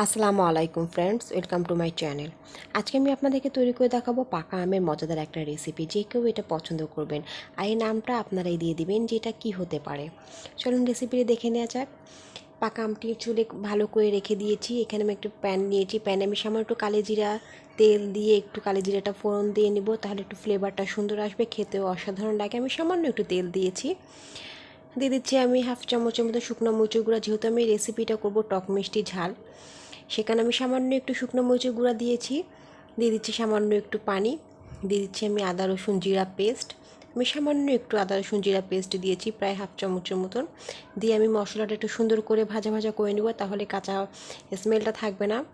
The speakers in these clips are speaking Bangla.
আসসালামু আলাইকুম friends welcome to my channel আজকে আমি আপনাদেরকে তৈরি করে দেখাবো পাকা আমের মজাদার একটা রেসিপি যে কেউ এটা পছন্দ করবেন। আর এই নামটা আপনারাই দিয়ে দিবেন যে এটা কী হতে পারে। চলুন রেসিপিটি দেখে নেওয়া যাক। পাকা আমটি চুলে ভালো করে রেখে দিয়েছি। এখানে আমি একটু প্যান নিয়েছি। প্যানে আমি সামান্য একটু কালো জিরা, তেল দিয়ে একটু কালো জিরাটা ফোড়ন দিয়ে নেব। তাহলে একটু ফ্লেভারটা সুন্দর আসবে, খেতেও অসাধারণ লাগে। আমি সামান্য একটু তেল দিয়েছি। দিয়ে দিচ্ছি আমি হাফ চামচের মতো শুকনো মরিচের গুঁড়া। যেহেতু আমি রেসিপিটা করব টক মিষ্টি ঝাল সেখানে আমি সামান্য একটু শুকনো মরিচের গুঁড়া দিয়েছি। দিয়ে দিচ্ছি সামান্য একটু পানি। দিয়ে দিচ্ছি আমি আদা, রসুন, জিরা পেস্ট। আমি সামান্য একটু আদা, রসুন, জিরা পেস্ট দিয়েছি প্রায় হাফ চামচের মতন। দিয়ে আমি মশলাটা একটু সুন্দর করে ভাজা ভাজা করে নেব, তাহলে কাঁচা স্মেলটা থাকবে না।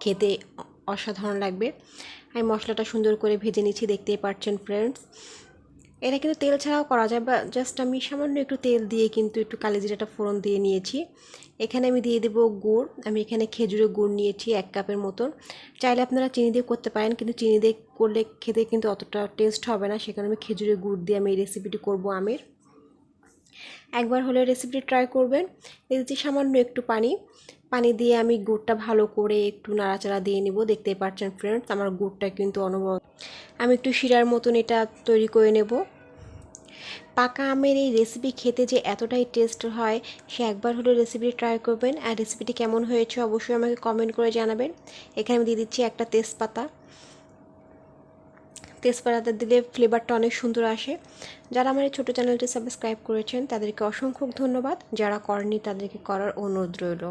খেতে অসাধারণ লাগবে। আমি মশলাটা সুন্দর করে ভেজে নিচ্ছি, দেখতেই পাচ্ছেন ফ্রেন্ডস এটা কিন্তু তেল ছাড়াও করা যায় বা জাস্ট আমি সামান্য একটু তেল দিয়ে কিন্তু একটু কালিজিরাটা ফোড়ন দিয়ে নিয়েছি। এখানে আমি দিয়ে দেবো গুড়। আমি এখানে খেজুরের গুড় নিয়েছি এক কাপের মতন। চাইলে আপনারা চিনি দিয়ে করতে পারেন, কিন্তু চিনি দিয়ে করলে খেতে কিন্তু অতটা টেস্ট হবে না, সেখানে আমি খেজুরের গুড় দিয়ে আমি এই রেসিপিটি করব আমের। একবার হলে রেসিপিটি ট্রাই করবেন। দিচ্ছি সামান্য একটু পানি। পানি দিয়ে আমি গুড়টা ভালো করে একটু নাড়াচাড়া দিয়ে নিব। দেখতেই পাচ্ছেন ফ্রেন্ডস আমার গুড়টা কিন্তু অনুভব আমি একটু শিরার মতন এটা তৈরি করে নেব। পাকা আমের এই রেসিপি খেতে যে এতটাই টেস্ট হয়, সে একবার হলো রেসিপি ট্রাই করবেন। আর রেসিপিটি কেমন হয়েছে অবশ্যই আমাকে কমেন্ট করে জানাবেন। এখানে আমি দিয়ে দিচ্ছি একটা তেজপাতা। তেজপাতাটা দিলে ফ্লেভারটা অনেক সুন্দর আসে। যারা আমার এই ছোটো চ্যানেলটি সাবস্ক্রাইব করেছেন, তাদেরকে অসংখ্য ধন্যবাদ। যারা করেনি তাদেরকে করার অনুরোধ রইল।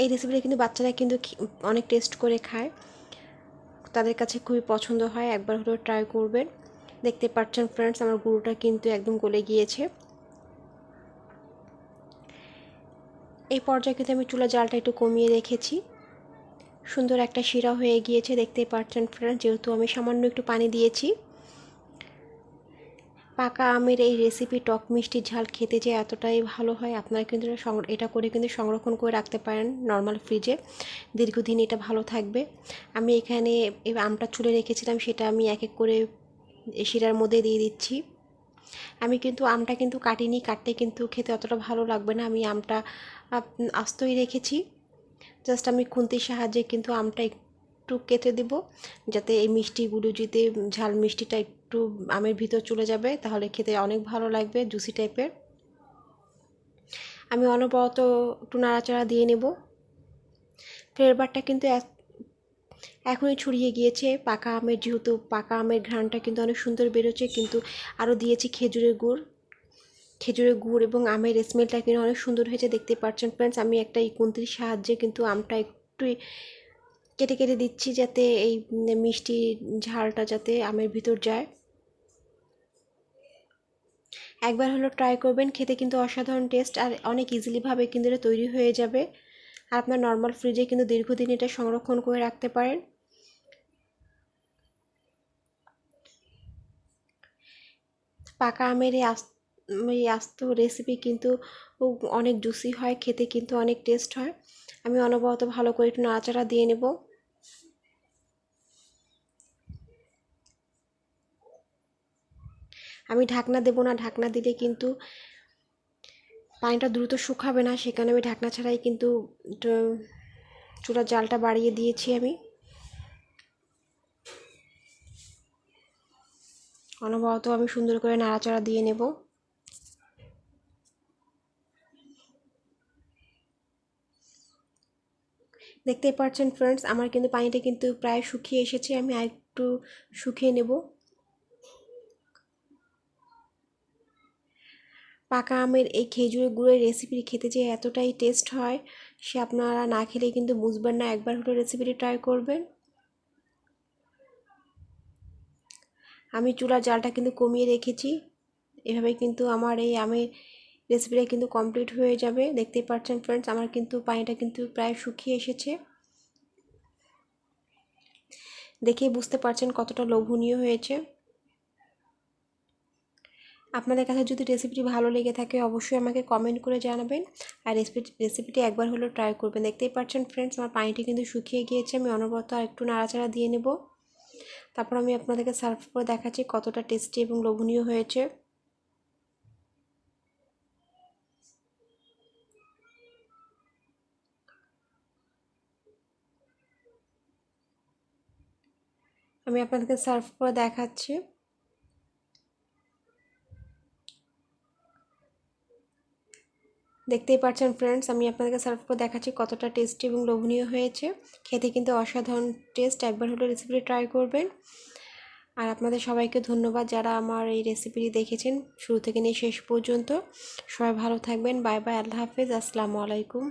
এই রেসিপিটা কিন্তু বাচ্চারা কিন্তু অনেক টেস্ট করে খায়। তাদের কাছে খুবই পছন্দ হয়, একবার হলেও ট্রাই করবেন। দেখতে পাচ্ছেন ফ্রেন্ডস আমার গুঁড়োটা কিন্তু একদম গলে গিয়েছে। এই পর্যায়ে কিন্তু আমি চুলা জালটা একটু কমিয়ে রেখেছি। সুন্দর একটা শিরা হয়ে গিয়েছে দেখতেই পাচ্ছেন ফ্রেন্ডস যেহেতু আমি সামান্য একটু পানি দিয়েছি। পাকা আমের এই রেসিপি টক মিষ্টি ঝাল খেতে যে এতটাই ভালো হয়, আপনারা কিন্তু এটা করে কিন্তু সংরক্ষণ করে রাখতে পারেন নর্মাল ফ্রিজে দীর্ঘদিন এটা ভালো থাকবে। আমি এখানে আমটা চুলে রেখেছিলাম, সেটা আমি এক এক করে শিরার মধ্যে দিয়ে দিচ্ছি। আমি কিন্তু আমটা কিন্তু কাটিনি, কাটতে কিন্তু খেতে অতটা ভালো লাগবে না। আমি আমটা আস্তই রেখেছি। জাস্ট আমি খুন্তির সাহায্যে কিন্তু আমটা একটু কেটে দেব, যাতে এই মিষ্টিগুলো যদি ঝাল মিষ্টিটা একটু আমের ভিতর চলে যাবে, তাহলে খেতে অনেক ভালো লাগবে, জুসি টাইপের। আমি অনবরত একটু নাড়াচাড়া দিয়ে নেব। ফ্লেভারটা কিন্তু এখনই ছড়িয়ে গিয়েছে। পাকা আমের যেহেতু, পাকা আমের ঘ্রাণটা কিন্তু অনেক সুন্দর বেরোচ্ছে, কিন্তু আরও দিয়েছি খেজুরের গুড়। খেজুরের গুড় এবং আমের স্মেলটা কিন্তু অনেক সুন্দর হয়েছে, দেখতে পাচ্ছেন ফ্রেন্ডস আমি একটা এই কুন্তির সাহায্যে কিন্তু আমটা একটু কেটে কেটে দিচ্ছি যাতে এই মিষ্টি ঝালটা যাতে আমের ভিতর যায়। একবার হলো ট্রাই করবেন, খেতে কিন্তু অসাধারণ টেস্ট আর অনেক ইজিলিভাবে কিন্তু এটা তৈরি হয়ে যাবে। আর আপনার নর্মাল ফ্রিজে কিন্তু দীর্ঘদিন এটা সংরক্ষণ করে রাখতে পারেন। পাকা আমের এই আস্ত এই আস্ত রেসিপি কিন্তু অনেক জুসি হয়, খেতে কিন্তু অনেক টেস্ট হয়। আমি অনবরত ভালো করে একটু নাড়াচাড়া দিয়ে নেব। আমি ঢাকনা দেব না, ঢাকনা দিলে কিন্তু পানিটা দ্রুত শুকাবে না, সেখানে আমি ঢাকনা ছাড়াই কিন্তু চুলার জালটা বাড়িয়ে দিয়েছি আমি। অনবরত আমি সুন্দর করে নাড়াচাড়া দিয়ে নেব। দেখতেই পাচ্ছেন ফ্রেন্ডস আমার কিন্তু পানিটা কিন্তু প্রায় শুকিয়ে এসেছে, আমি আর একটু শুকিয়ে নেব। পাকা আমের এই খেজুরের গুঁড়োর রেসিপি খেতে যে এতটাই টেস্ট হয়, সে আপনারা না খেলে কিন্তু বুঝবেন না। একবার হলো রেসিপিটি ট্রাই করবেন। আমি চুলার জালটা কিন্তু কমিয়ে রেখেছি। এভাবে কিন্তু আমার এই আমের রেসিপিটা কিন্তু কমপ্লিট হয়ে যাবে। দেখতেই পাচ্ছেন ফ্রেন্ডস আমার কিন্তু পানিটা কিন্তু প্রায় শুকিয়ে এসেছে। দেখে বুঝতে পারছেন কতটা লোভনীয় হয়েছে। আপনাদের কাছে যদি রেসিপিটি ভালো লেগে থাকে, অবশ্যই আমাকে কমেন্ট করে জানাবেন। আর রেসিপিটি রেসিপিটি একবার হলেও ট্রাই করবেন। দেখতেই পাচ্ছেন ফ্রেন্ডস আমার পানিটি কিন্তু শুকিয়ে গিয়েছে। আমি অনবরত আর একটু নাড়াচাড়া দিয়ে নেব। তারপর আমি আপনাদেরকে সার্ভ করে দেখাচ্ছি কতটা টেস্টি এবং লোভনীয় হয়েছে। আমি আপনাদেরকে সার্ভ করে দেখাচ্ছি। দেখতেই পাচ্ছেন ফ্রেন্ডস আমি আপনাদেরকে সার্ভ করে দেখাচ্ছি কতটা টেস্টি এবং লোভনীয় হয়েছে। খেতে কিন্তু অসাধারণ টেস্ট একবার হলে রেসিপিটি ট্রাই করবেন। আর আপনাদের সবাইকে ধন্যবাদ যারা আমার এই রেসিপিটি দেখেছেন। শুরু থেকে নিয়ে শেষ পর্যন্ত। সবাই ভালো থাকবেন। বাই বাই আল্লাহ হাফেজ। আসসালামু আলাইকুম।